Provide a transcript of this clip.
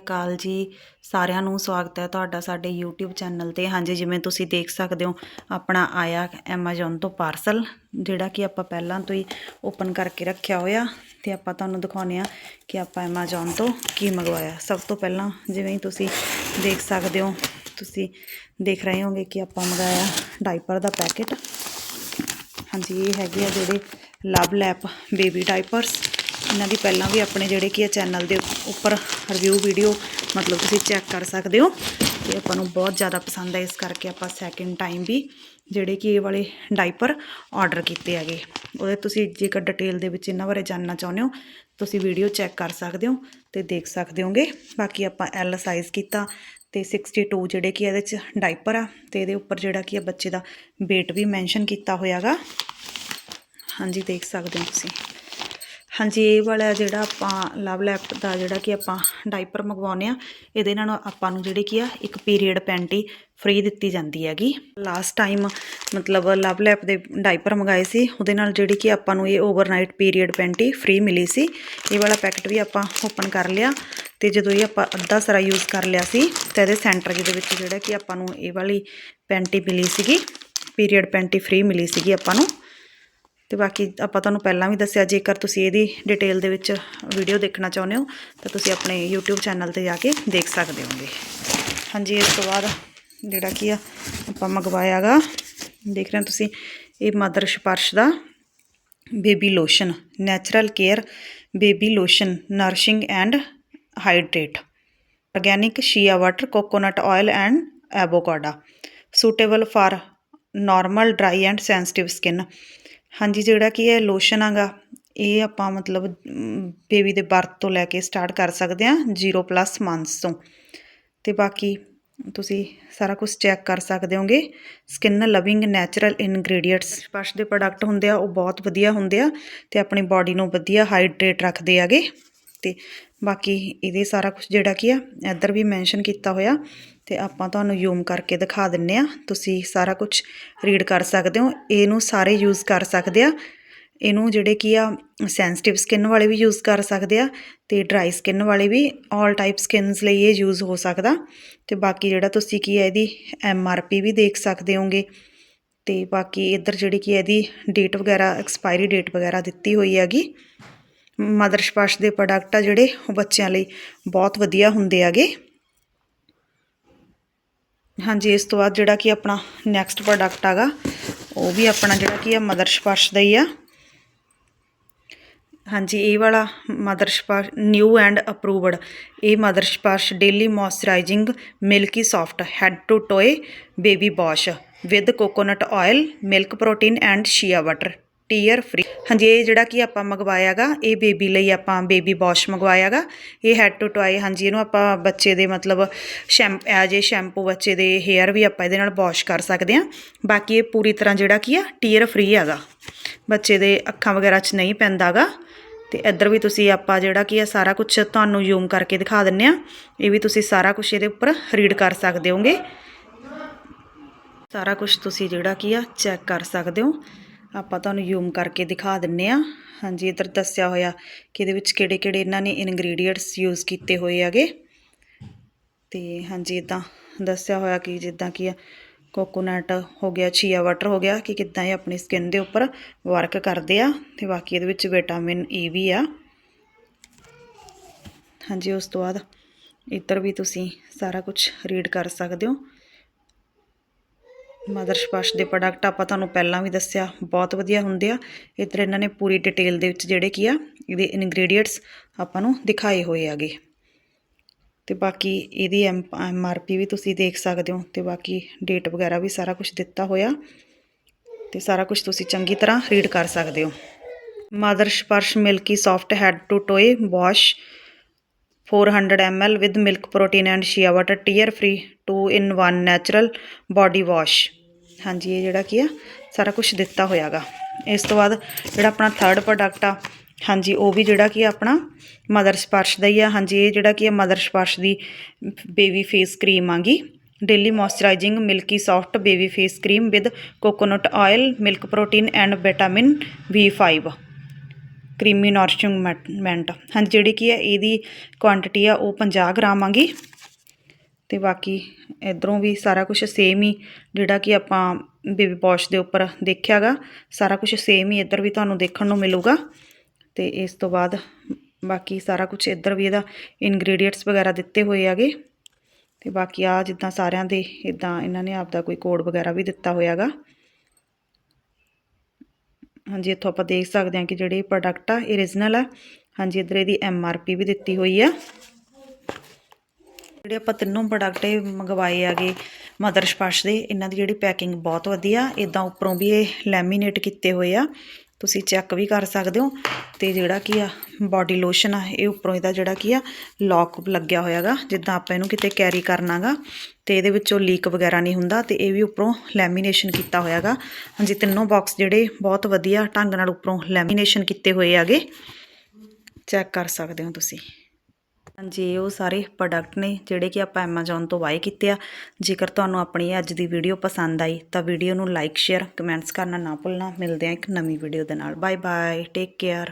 ਅਕਾਲ ਜੀ ਸਾਰਿਆਂ ਨੂੰ ਸਵਾਗਤ ਹੈ ਤੁਹਾਡਾ ਸਾਡੇ YouTube ਚੈਨਲ ਤੇ। ਹਾਂਜੀ, ਜਿਵੇਂ ਤੁਸੀਂ ਦੇਖ ਸਕਦੇ ਹੋ, ਆਪਣਾ ਆਇਆ Amazon ਤੋਂ ਪਾਰਸਲ ਜਿਹੜਾ ਕਿ ਆਪਾਂ ਪਹਿਲਾਂ ਤੋਂ ਹੀ ਓਪਨ ਕਰਕੇ ਰੱਖਿਆ ਹੋਇਆ। ਤੇ ਆਪਾਂ ਤੁਹਾਨੂੰ ਦਿਖਾਉਂਦੇ ਆ ਕਿ ਆਪਾਂ Amazon ਤੋਂ ਕੀ ਮੰਗਵਾਇਆ। ਸਭ ਤੋਂ ਪਹਿਲਾਂ ਜਿਵੇਂ ਤੁਸੀਂ ਦੇਖ ਸਕਦੇ ਹੋ, ਤੁਸੀਂ ਦੇਖ ਰਹੇ ਹੋਗੇ ਕਿ ਆਪਾਂ ਮੰਗਾਇਆ ਡਾਈਪਰ ਦਾ ਪੈਕੇਟ ਹਾਂਜੀ, ਇਹ ਹੈਗੇ ਆ ਜਿਹੜੇ ਲਵ ਲੈਪ ਬੇਬੀ ਡਾਈਪਰਸ ਇਹਨਾਂ ਦੀ ਪਹਿਲਾਂ ਵੀ ਆਪਣੇ ਜਿਹੜੇ ਕੀ ਆ ਚੈਨਲ ਦੇ ਉੱਪਰ ਰਿਵਿਊ ਵੀਡੀਓ ਮਤਲਬ ਤੁਸੀਂ ਚੈੱਕ ਕਰ ਸਕਦੇ ਹੋ ਤੇ ਆਪਾਂ ਨੂੰ ਬਹੁਤ ਜ਼ਿਆਦਾ ਪਸੰਦ ਹੈ ਇਸ ਕਰਕੇ ਆਪਾਂ ਸੈਕਿੰਡ ਟਾਈਮ ਵੀ ਜਿਹੜੇ ਕਿ ਇਹ ਵਾਲੇ ਡਾਈਪਰ ਆਰਡਰ ਕੀਤੇ ਹੈਗੇ। ਉਹਦੇ ਤੁਸੀਂ ਜੇਕਰ ਡਿਟੇਲ ਦੇ ਵਿੱਚ ਇਹਨਾਂ ਬਾਰੇ ਜਾਣਨਾ ਚਾਹੁੰਦੇ ਹੋ, ਤੁਸੀਂ ਵੀਡੀਓ ਚੈੱਕ ਕਰ ਸਕਦੇ ਹੋ ਤੇ ਦੇਖ ਸਕਦੇ ਹੋਗੇ। ਬਾਕੀ ਆਪਾਂ ਐਲ ਸਾਈਜ਼ ਕੀਤਾ ਤੇ 62 ਜਿਹੜੇ ਕਿ ਇਹਦੇ ਚ ਡਾਈਪਰ ਆ ਤੇ ਇਹਦੇ ਉੱਪਰ ਜਿਹੜਾ ਕਿ ਆ ਬੱਚੇ ਦਾ weight ਵੀ ਮੈਂਸ਼ਨ ਕੀਤਾ ਹੋਇਆਗਾ। ਹਾਂਜੀ, ਦੇਖ ਸਕਦੇ ਹੋ ਤੁਸੀਂ। ਹਾਂਜੀ, ਇਹ ਵਾਲਾ ਜਿਹੜਾ ਆਪਾਂ ਲਵ ਲੈਪ ਦਾ ਜਿਹੜਾ ਕਿ ਆਪਾਂ ਡਾਈਪਰ ਮੰਗਵਾਉਂਦੇ ਆ ਇਹਦੇ ਨਾਲ ਆਪਾਂ ਨੂੰ ਜਿਹੜੀ ਕੀ ਆ, ਇੱਕ ਪੀਰੀਅਡ ਪੈਂਟੀ ਫ੍ਰੀ ਦਿੱਤੀ ਜਾਂਦੀ ਹੈਗੀ। ਲਾਸਟ ਟਾਈਮ ਮਤਲਬ ਲਵ ਲੈਪ ਦੇ ਡਾਈਪਰ ਮੰਗਾਏ ਸੀ, ਉਹਦੇ ਨਾਲ ਜਿਹੜੀ ਕਿ ਆਪਾਂ ਨੂੰ ਇਹ ਓਵਰਨਾਈਟ ਪੀਰੀਅਡ ਪੈਂਟੀ ਫ੍ਰੀ ਮਿਲੀ ਸੀ। ਇਹ ਵਾਲਾ ਪੈਕਟ ਵੀ ਆਪਾਂ ਓਪਨ ਕਰ ਲਿਆ ਤੇ ਜਦੋਂ ਇਹ ਆਪਾਂ ਅੱਧਾ ਸਰਾ ਯੂਜ਼ ਕਰ ਲਿਆ ਸੀ, ਤੇ ਇਹਦੇ ਸੈਂਟਰ ਦੇ ਵਿੱਚ ਜਿਹੜਾ ਕਿ ਆਪਾਂ ਨੂੰ ਇਹ ਵਾਲੀ ਪੈਂਟੀ ਮਿਲੀ ਸੀਗੀ ਪੀਰੀਅਡ ਪੈਂਟੀ ਫ੍ਰੀ ਮਿਲੀ ਸੀਗੀ ਆਪਾਂ ਨੂੰ। ਤੇ ਬਾਕੀ ਆਪਾਂ ਤੁਹਾਨੂੰ ਪਹਿਲਾਂ ਵੀ ਦੱਸਿਆ, ਜੇਕਰ ਤੁਸੀਂ ਇਹਦੀ ਡਿਟੇਲ ਦੇ ਵਿੱਚ ਵੀਡੀਓ ਦੇਖਣਾ ਚਾਹੁੰਦੇ ਹੋ, ਤਾਂ ਤੁਸੀਂ ਆਪਣੇ YouTube ਚੈਨਲ ਤੇ ਜਾ ਕੇ ਦੇਖ ਸਕਦੇ ਹੋਗੇ। ਹਾਂਜੀ, ਇਸ ਤੋਂ ਬਾਅਦ ਜਿਹੜਾ ਕੀ ਆ, ਆਪਾਂ ਮੰਗਵਾਇਆਗਾ, ਦੇਖ ਰਹੇ ਹੋ ਤੁਸੀਂ, ਇਹ mother Sparsh the baby lotion natural care baby lotion, nourishing and hydrate organic shea water coconut oil and avocado suitable for normal dry and sensitive skin ਹਾਂਜੀ, ਜਿਹੜਾ ਕੀ ਹੈ ਲੋਸ਼ਨ ਹੈਗਾ, ਇਹ ਆਪਾਂ ਮਤਲਬ ਬੇਬੀ ਦੇ ਬਰਥ ਤੋਂ ਲੈ ਕੇ ਸਟਾਰਟ ਕਰ ਸਕਦੇ ਹਾਂ 0 ਪਲੱਸ ਮੰਥਸ ਤੋਂ। ਤੇ ਬਾਕੀ ਤੁਸੀਂ ਸਾਰਾ ਕੁਝ ਚੈੱਕ ਕਰ ਸਕਦੇ ਹੋਗੇ। Skin loving natural ingredients Sparsh ਦੇ ਪ੍ਰੋਡਕਟ ਹੁੰਦੇ ਆ, ਉਹ ਬਹੁਤ ਵਧੀਆ ਹੁੰਦੇ ਆ ਤੇ ਆਪਣੀ ਬਾਡੀ ਨੂੰ ਵਧੀਆ ਹਾਈਡਰੇਟ ਰੱਖਦੇ ਆਗੇ ਤੇ ਬਾਕੀ ਇਹਦੇ ਸਾਰਾ ਕੁਝ ਜਿਹੜਾ ਕੀ ਆ, ਇੱਧਰ ਵੀ ਮੈਂਸ਼ਨ ਕੀਤਾ ਹੋਇਆ ਤੇ ਆਪਾਂ ਤੁਹਾਨੂੰ ਜ਼ੂਮ ਕਰਕੇ ਦਿਖਾ ਦਿੰਨੇ ਆ। ਤੁਸੀਂ ਸਾਰਾ ਕੁਝ ਰੀਡ ਕਰ ਸਕਦੇ ਹੋ। ਇਹਨੂੰ ਸਾਰੇ ਯੂਜ਼ ਕਰ ਸਕਦੇ ਆ। ਇਹਨੂੰ ਜਿਹੜੇ ਕੀ ਆ ਸੈਂਸਿਟਿਵ ਸਕਿਨ ਵਾਲੇ ਵੀ ਯੂਜ਼ ਕਰ ਸਕਦੇ ਆ ਤੇ ਡਰਾਈ ਸਕਿਨ ਵਾਲੇ ਵੀ 올 ਟਾਈਪ ਸਕਿਨਸ ਲਈ ਇਹ ਯੂਜ਼ ਹੋ ਸਕਦਾ। ਤੇ ਬਾਕੀ ਜਿਹੜਾ ਤੁਸੀਂ ਕੀ ਹੈ ਇਹਦੀ ਐਮ ਆਰ ਪੀ ਵੀ ਦੇਖ ਸਕਦੇ ਹੋਗੇ। ਤੇ ਬਾਕੀ ਇੱਧਰ ਜਿਹੜੀ ਕੀ ਹੈ ਇਹਦੀ ਡੇਟ ਵਗੈਰਾ ਐਕਸਪਾਇਰੀ ਡੇਟ ਵਗੈਰਾ ਦਿੱਤੀ ਹੋਈ ਹੈਗੀ। ਮਦਰ ਸਪਾਸ਼ ਦੇ ਪ੍ਰੋਡਕਟ ਆ ਜਿਹੜੇ, ਉਹ ਬੱਚਿਆਂ ਲਈ ਬਹੁਤ ਵਧੀਆ ਹੁੰਦੇ ਆਗੇ ਹਾਂਜੀ, ਇਸ ਤੋਂ ਬਾਅਦ ਜਿਹੜਾ ਕਿ ਆਪਣਾ ਨੈਕਸਟ ਪ੍ਰੋਡਕਟ ਆਗਾ ਉਹ ਵੀ ਆਪਣਾ ਜਿਹੜਾ ਕੀ ਆ ਮਦਰ ਸਪਾਸ਼ ਦਾ ਹੀ ਆ। ਹਾਂਜੀ, ਇਹ ਵਾਲਾ Mother Sparsh new and approved ਇਹ Mother Sparsh daily moisturising milky soft head to toe baby wash with coconut oil milk protein and shea water tear free ਹਾਂਜੀ, ਇਹ ਜਿਹੜਾ ਕਿ ਆਪਾਂ ਮੰਗਵਾਇਆਗਾ, ਇਹ ਬੇਬੀ ਲਈ ਆਪਾਂ ਬੇਬੀ ਵਾਸ਼ ਮੰਗਵਾਇਆਗਾ। ਇਹ ਹੈਡ ਟੂ ਟੋਏ ਹਾਂਜੀ, ਇਹਨੂੰ ਆਪਾਂ ਬੱਚੇ ਦੇ ਮਤਲਬ ਸ਼ੈਂਪ ਐਜ ਏ ਸ਼ੈਂਪੂ ਬੱਚੇ ਦੇ ਹੇਅਰ ਵੀ ਆਪਾਂ ਇਹਦੇ ਨਾਲ ਵਾਸ਼ ਕਰ ਸਕਦੇ ਹਾਂ। ਬਾਕੀ ਇਹ ਪੂਰੀ ਤਰ੍ਹਾਂ ਜਿਹੜਾ ਕੀ ਆ ਟੀਅਰ ਫ੍ਰੀ ਹੈਗਾ। ਬੱਚੇ ਦੇ ਅੱਖਾਂ ਵਗੈਰਾ 'ਚ ਨਹੀਂ ਪੈਂਦਾਗਾ। ਤੇ ਇੱਧਰ ਵੀ ਤੁਸੀਂ ਆਪਾਂ ਜਿਹੜਾ ਕੀ ਆ, ਸਾਰਾ ਕੁਝ ਤੁਹਾਨੂੰ ਜ਼ੂਮ ਕਰਕੇ ਦਿਖਾ ਦਿੰਨੇ ਆ ਇਹ ਵੀ ਤੁਸੀਂ ਸਾਰਾ ਕੁਝ ਇਹਦੇ ਉੱਪਰ ਰੀਡ ਕਰ ਸਕਦੇ ਹੋਗੇ। ਸਾਰਾ ਕੁਝ ਤੁਸੀਂ ਜਿਹੜਾ ਕੀ ਆ ਚੈੱਕ ਕਰ ਸਕਦੇ ਹੋ। ਆਪਾਂ ਤੁਹਾਨੂੰ ਯੂਮ ਕਰਕੇ ਦਿਖਾ ਦਿੰਨੇ ਆ। ਹਾਂਜੀ, ਇਧਰ ਦੱਸਿਆ ਹੋਇਆ ਕਿ ਇਹਦੇ ਵਿੱਚ ਕਿਹੜੇ ਕਿਹੜੇ ਇਹਨਾਂ ਨੇ ਇਨਗਰੀਡੀਐਂਟਸ ਯੂਜ਼ ਕੀਤੇ ਹੋਏ ਹੈਗੇ। ਤੇ ਹਾਂਜੀ ਇਦਾਂ ਦੱਸਿਆ ਹੋਇਆ ਕਿ ਜਿੱਦਾਂ ਕਿ ਕੋਕੋਨਟ ਹੋ ਗਿਆ ਚੀਆ ਵਾਟਰ ਹੋ ਗਿਆ, ਕਿ ਕਿੱਦਾਂ ਇਹ ਆਪਣੀ ਸਕਿਨ ਦੇ ਉੱਪਰ ਵਰਕ ਕਰਦੇ ਆ। ਤੇ ਬਾਕੀ ਇਹਦੇ ਵਿੱਚ ਵਿਟਾਮਿਨ ਈ e ਵੀ ਆ। ਹਾਂਜੀ, ਉਸ ਤੋਂ ਬਾਅਦ ਇੱਧਰ ਵੀ ਤੁਸੀਂ ਸਾਰਾ ਕੁਝ ਰੀਡ ਕਰ ਸਕਦੇ ਹੋ। ਮਦਰ ਸਪਰਸ਼ ਦੇ ਪ੍ਰੋਡਕਟ ਆਪਾਂ ਤੁਹਾਨੂੰ ਪਹਿਲਾਂ ਵੀ ਦੱਸਿਆ, ਬਹੁਤ ਵਧੀਆ ਹੁੰਦੇ ਆ। ਇੱਧਰ ਇਹਨਾਂ ਨੇ ਪੂਰੀ ਡਿਟੇਲ ਦੇ ਵਿੱਚ ਜਿਹੜੇ ਕੀ ਆ, ਇਹਦੇ ਇਨਗਰੀਡੀਐਂਟਸ ਆਪਾਂ ਨੂੰ ਦਿਖਾਏ ਹੋਏ ਆਗੇ ਤੇ ਬਾਕੀ ਇਹਦੀ ਐਮ ਆਰ ਪੀ ਵੀ ਤੁਸੀਂ ਦੇਖ ਸਕਦੇ ਹੋ ਤੇ ਬਾਕੀ ਡੇਟ ਵਗੈਰਾ ਵੀ ਸਾਰਾ ਕੁਝ ਦਿੱਤਾ ਹੋਇਆ। ਤੇ ਸਾਰਾ ਕੁਝ ਤੁਸੀਂ ਚੰਗੀ ਤਰ੍ਹਾਂ ਰੀਡ ਕਰ ਸਕਦੇ ਹੋ। Mother Sparsh milky soft head to toe wash 400 ml with milk protein and shea water, tear free 2 in 1 natural body wash. ਹਾਂਜੀ, ਇਹ ਜਿਹੜਾ ਕੀ ਆ, ਸਾਰਾ ਕੁਝ ਦਿੱਤਾ ਹੋਇਆਗਾ। ਇਸ ਤੋਂ ਬਾਅਦ ਜਿਹੜਾ ਆਪਣਾ ਥਰਡ ਪ੍ਰੋਡਕਟ ਆ, ਹਾਂਜੀ, ਉਹ ਵੀ ਜਿਹੜਾ ਕੀ ਆਪਣਾ ਮਦਰ ਸਪਰਸ਼ ਦਾ ਹੀ ਆ। ਹਾਂਜੀ, ਇਹ ਜਿਹੜਾ ਕੀ ਆ ਮਦਰ ਸਪਰਸ਼ ਦੀ ਬੇਬੀ ਫੇਸ ਕਰੀਮ ਆਗੀ। Daily moisturising milky soft baby face cream with coconut oil milk protein and vitamin B5 creamy nourishment ਹਾਂਜੀ, ਜਿਹੜੀ ਕੀ ਹੈ, ਇਹਦੀ ਕੁਆਂਟੀਟੀ ਆ, ਉਹ 50 ਗ੍ਰਾਮ ਆਂਗੀ। ਤੇ ਬਾਕੀ ਇਧਰੋਂ ਵੀ ਸਾਰਾ ਕੁਝ ਸੇਮ ਹੀ, ਜਿਹੜਾ ਕਿ ਆਪਾਂ ਬੇਬੀ ਪੋਸ਼ ਦੇ ਉੱਪਰ ਦੇਖਿਆਗਾ, ਸਾਰਾ ਕੁਝ ਸੇਮ ਹੀ ਇੱਧਰ ਵੀ ਤੁਹਾਨੂੰ ਦੇਖਣ ਨੂੰ ਮਿਲੂਗਾ। ਤੇ ਇਸ ਤੋਂ ਬਾਅਦ ਬਾਕੀ ਸਾਰਾ ਕੁਝ ਇੱਧਰ ਵੀ ਇਹਦਾ ਇਨਗਰੀਡੀਅੰਟਸ ਵਗੈਰਾ ਦਿੱਤੇ ਹੋਏ ਆਗੇ। ਤੇ ਬਾਕੀ ਆ ਜਿੱਦਾਂ ਸਾਰਿਆਂ ਦੇ ਇਦਾਂ ਇਹਨਾਂ ਨੇ ਆਪਦਾ ਕੋਈ ਕੋਡ ਵਗੈਰਾ ਵੀ ਦਿੱਤਾ ਹੋਇਆਗਾ। ਹਾਂਜੀ, ਇੱਥੋਂ ਆਪਾਂ ਦੇਖ ਸਕਦੇ ਹਾਂ ਕਿ ਜਿਹੜੇ ਪ੍ਰੋਡਕਟ ਆ ਇਹ ਓਰੀਜਨਲ ਆ। ਹਾਂਜੀ, ਇੱਧਰ ਇਹਦੀ ਐਮ ਆਰ ਪੀ ਵੀ ਦਿੱਤੀ ਹੋਈ ਆ। ਜਿਹੜੇ ਆਪਾਂ ਤਿੰਨੋਂ ਪ੍ਰੋਡਕਟ ਇਹ ਮੰਗਵਾਏ ਆਗੇ ਮਦਰ ਸਪਾਸ਼ ਦੇ, ਇਹਨਾਂ ਦੀ ਜਿਹੜੀ ਪੈਕਿੰਗ ਬਹੁਤ ਵਧੀਆ ਇਦਾਂ ਉੱਪਰੋਂ ਵੀ ਇਹ ਲੈਮੀਨੇਟ ਕੀਤੇ ਹੋਏ ਆ। ਤੁਸੀਂ ਚੈੱਕ ਵੀ ਕਰ ਸਕਦੇ ਹੋ ਤੇ ਜਿਹੜਾ ਕੀ ਆ ਬਾਡੀ ਲੋਸ਼ਨ ਆ, ਇਹ ਉੱਪਰੋਂ ਇਹਦਾ ਜਿਹੜਾ ਕੀ ਆ ਲੌਕ ਲੱਗਿਆ ਹੋਇਆਗਾ ਜਿੱਦਾਂ ਆਪਾਂ ਇਹਨੂੰ ਕਿਤੇ ਕੈਰੀ ਕਰਨਾਗਾ ਤੇ ਇਹਦੇ ਵਿੱਚੋਂ ਲੀਕ ਵਗੈਰਾ ਨਹੀਂ ਹੁੰਦਾ ਤੇ ਇਹ ਵੀ ਉੱਪਰੋਂ ਲੈਮੀਨੇਸ਼ਨ ਕੀਤਾ ਹੋਇਆਗਾ ਹਾਂਜੀ, ਤਿੰਨੋਂ ਬਾਕਸ ਜਿਹੜੇ ਬਹੁਤ ਵਧੀਆ ਢੰਗ ਨਾਲ ਉੱਪਰੋਂ ਲੈਮੀਨੇਸ਼ਨ ਕੀਤੇ ਹੋਏ ਆਗੇ ਚੈੱਕ ਕਰ ਸਕਦੇ ਹੋ ਤੁਸੀਂ। ਹਾਂਜੀ, ਉਹ ਸਾਰੇ ਪ੍ਰੋਡਕਟ ਨੇ ਜਿਹੜੇ ਕਿ ਆਪਾਂ Amazon ਤੋਂ ਬਾਏ ਕੀਤੇ ਆ। ਜੇਕਰ ਤੁਹਾਨੂੰ ਆਪਣੀ ਅੱਜ ਦੀ ਵੀਡੀਓ ਪਸੰਦ ਆਈ, ਤਾਂ ਵੀਡੀਓ ਨੂੰ ਲਾਈਕ ਸ਼ੇਅਰ ਕਮੈਂਟਸ ਕਰਨਾ ਨਾ ਭੁੱਲਣਾ। ਮਿਲਦੇ ਆ ਇੱਕ ਨਵੀਂ ਵੀਡੀਓ ਦੇ ਨਾਲ। Bye bye take care